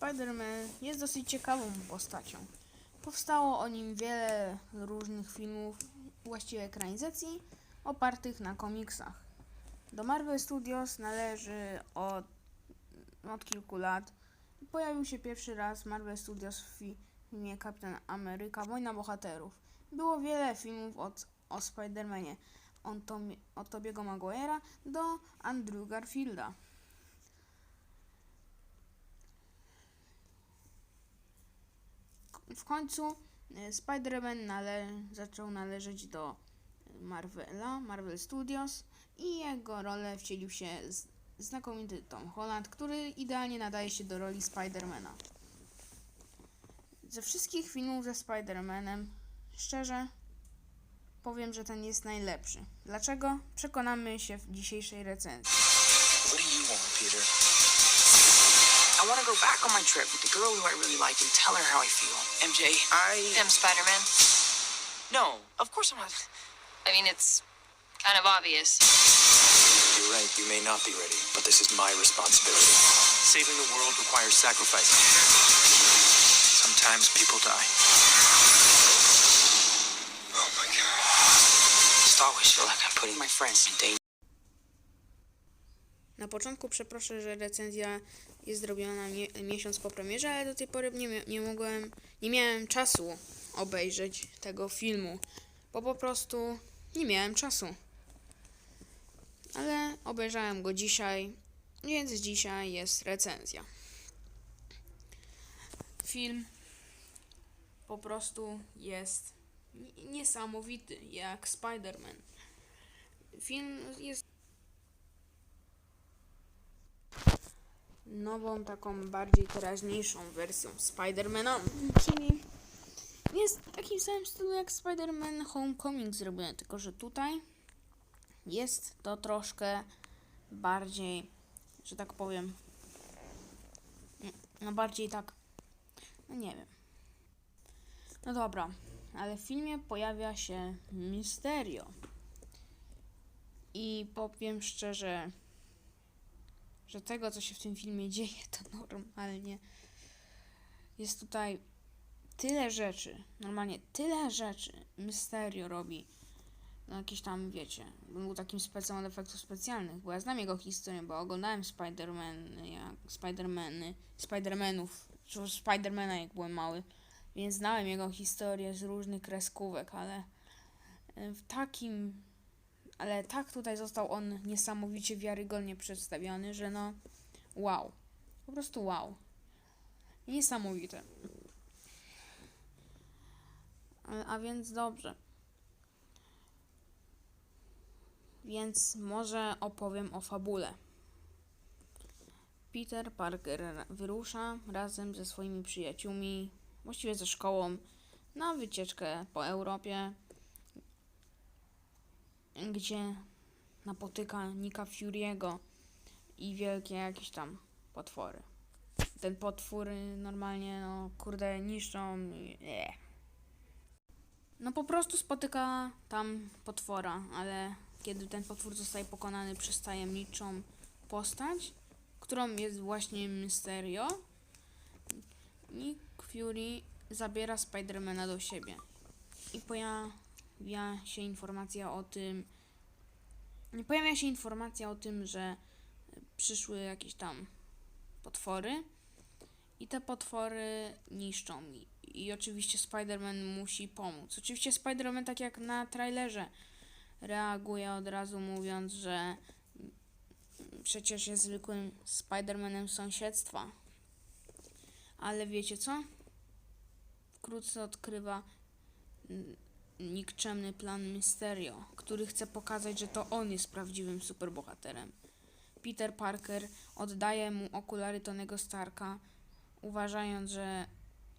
Spider-Man jest dosyć ciekawą postacią. Powstało o nim wiele różnych filmów, właściwie ekranizacji, opartych na komiksach. Do Marvel Studios należy od, od kilku lat. Pojawił się pierwszy raz Marvel Studios w filmie Kapitan Ameryka Wojna Bohaterów. Było wiele filmów od, o Spider-Manie, od, Tom, od Tobiego Maguire'a do Andrew Garfielda. W końcu e, Spider-Man nale- zaczął należeć do Marvela, Marvel Studios i jego rolę wcielił się znakomity Tom Holland, który idealnie nadaje się do roli Spidermana. Ze wszystkich filmów ze Spider-Manem, szczerze powiem, że ten jest najlepszy. Dlaczego? Przekonamy się w dzisiejszej recenzji. What do you want, Peter? I want to go back on my trip with the girl who I really like and tell her how I feel. MJ, I. Them Spider Man? No, of course I'm not. I mean, it's kind of obvious. You're right, you may not be ready, but this is my responsibility. Saving the world requires sacrifice. Sometimes people die. Oh my god. Just always feel like I'm putting my friends in danger. Na początku przeproszę, że recenzja jest zrobiona mie- miesiąc po premierze, ale do tej pory nie, nie mogłem, nie miałem czasu obejrzeć tego filmu, bo po prostu nie miałem czasu. Ale obejrzałem go dzisiaj, więc dzisiaj jest recenzja. Film po prostu jest ni- niesamowity, jak Spider-Man. Film jest nową, taką bardziej teraźniejszą wersją Spidermana, czyli jest w takim samym stylu jak Spider-Man Homecoming zrobione, tylko że tutaj jest to troszkę bardziej, że tak powiem, no bardziej tak, no nie wiem. No dobra, ale w filmie pojawia się Mysterio. I powiem szczerze, że tego, co się w tym filmie dzieje, to normalnie jest tutaj tyle rzeczy, normalnie tyle rzeczy Mysterio robi. No jakieś tam, wiecie, był takim specem od efektów specjalnych, bo ja znam jego historię, bo oglądałem Spider-Man, jak Spider-Many, Spider-Manów, czy Spider-Mana jak byłem mały, więc znałem jego historię z różnych kreskówek, ale e, w takim ale tak tutaj został on niesamowicie wiarygodnie przedstawiony, że no wow. Po prostu wow. Niesamowite. A, więc dobrze. Więc może opowiem o fabule. Peter Parker wyrusza razem ze swoimi przyjaciółmi, właściwie ze szkołą, na wycieczkę po Europie gdzie napotyka Nika Fury'ego i wielkie jakieś tam potwory. Ten potwór normalnie, no kurde, niszczą. Nie. No po prostu spotyka tam potwora, ale kiedy ten potwór zostaje pokonany przez tajemniczą postać, którą jest właśnie Mysterio, Nick Fury zabiera Spidermana do siebie. I pojawia się informacja o tym, pojawia się informacja o tym, że przyszły jakieś tam potwory i te potwory niszczą i, i oczywiście Spider-Man musi pomóc. Oczywiście Spider-Man tak jak na trailerze reaguje od razu mówiąc, że przecież jest zwykłym Spider-Manem sąsiedztwa. Ale wiecie co? Wkrótce odkrywa nikczemny plan Mysterio, który chce pokazać, że to on jest prawdziwym superbohaterem. Peter Parker oddaje mu okulary Tonego Starka, uważając, że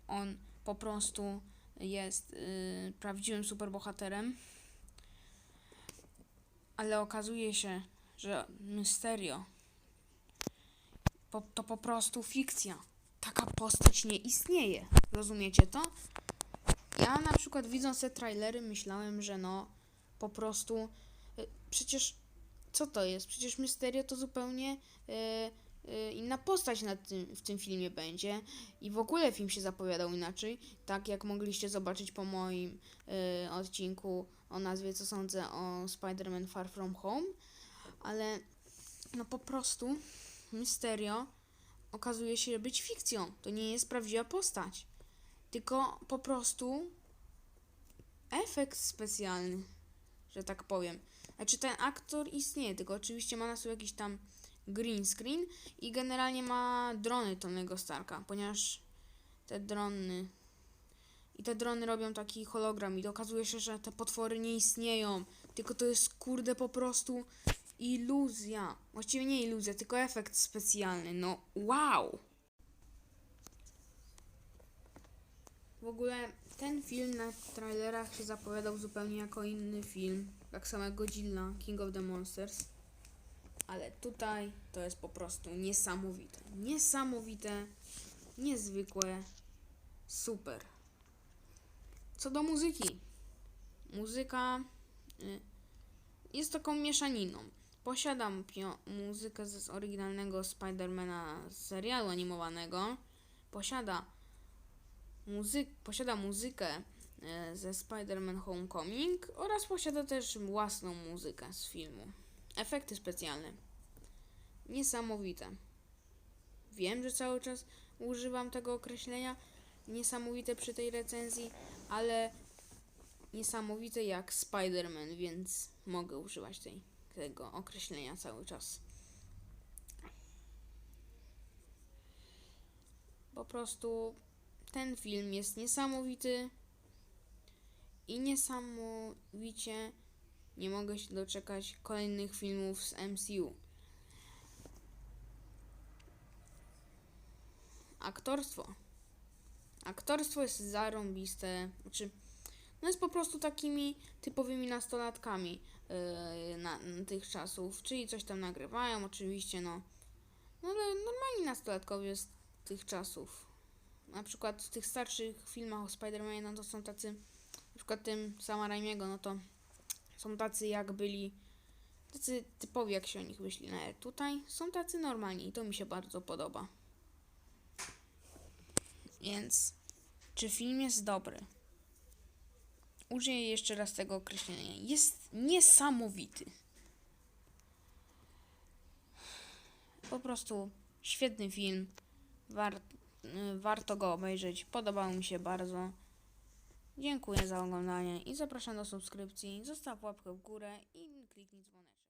on po prostu jest yy, prawdziwym superbohaterem. Ale okazuje się, że Mysterio po, to po prostu fikcja. Taka postać nie istnieje. Rozumiecie to? Ja na przykład widząc te trailery myślałem, że no po prostu y, przecież co to jest? Przecież Mysterio to zupełnie y, y, inna postać na tym, w tym filmie będzie i w ogóle film się zapowiadał inaczej, tak jak mogliście zobaczyć po moim odcinku o nazwie Co sądzę o Spider-Man Far From Home, ale no po prostu Mysterio okazuje się być fikcją. To nie jest prawdziwa postać, tylko po prostu efekt specjalny, że tak powiem. Znaczy ten aktor istnieje, tylko oczywiście ma na sobie jakiś tam green screen i generalnie ma drony Tonego Starka, ponieważ te drony i te drony robią taki hologram i okazuje się, że te potwory nie istnieją, tylko to jest kurde po prostu iluzja. Właściwie nie iluzja, tylko efekt specjalny. No wow! W ogóle ten film na trailerach się zapowiadał zupełnie jako inny film, tak samo jak Godzilla, King of the Monsters. Ale tutaj to jest po prostu niesamowite. Niesamowite, niezwykłe, super. Co do muzyki. Muzyka y, jest taką mieszaniną. Posiadam muzykę z oryginalnego Spidermana serialu animowanego. Posiada muzy- posiada muzykę e, ze Spider-Man Homecoming oraz posiada też własną muzykę z filmu. Efekty specjalne. Niesamowite. Wiem, że cały czas używam tego określenia niesamowite przy tej recenzji, ale niesamowite jak Spider-Man, więc mogę używać tej, tego określenia cały czas. Po prostu ten film jest niesamowity i niesamowicie nie mogę się doczekać kolejnych filmów z MCU. Aktorstwo. Aktorstwo jest zarąbiste. Znaczy, no jest po prostu takimi typowymi nastolatkami yy, na, na tych czasów, czyli coś tam nagrywają, oczywiście, no. No ale normalni nastolatkowie z tych czasów. Na przykład w tych starszych filmach o Spider-Manie, no to są tacy, na przykład tym Sama Raimiego, no to są tacy jak byli, tacy typowi jak się o nich myśli, no ale tutaj są tacy normalni i to mi się bardzo podoba. Więc, czy film jest dobry? Użyję jeszcze raz tego określenia. Jest niesamowity. Po prostu świetny film. War, y, warto go obejrzeć. Podobał mi się bardzo. Dziękuję za oglądanie i zapraszam do subskrypcji. Zostaw łapkę w górę i kliknij dzwoneczek.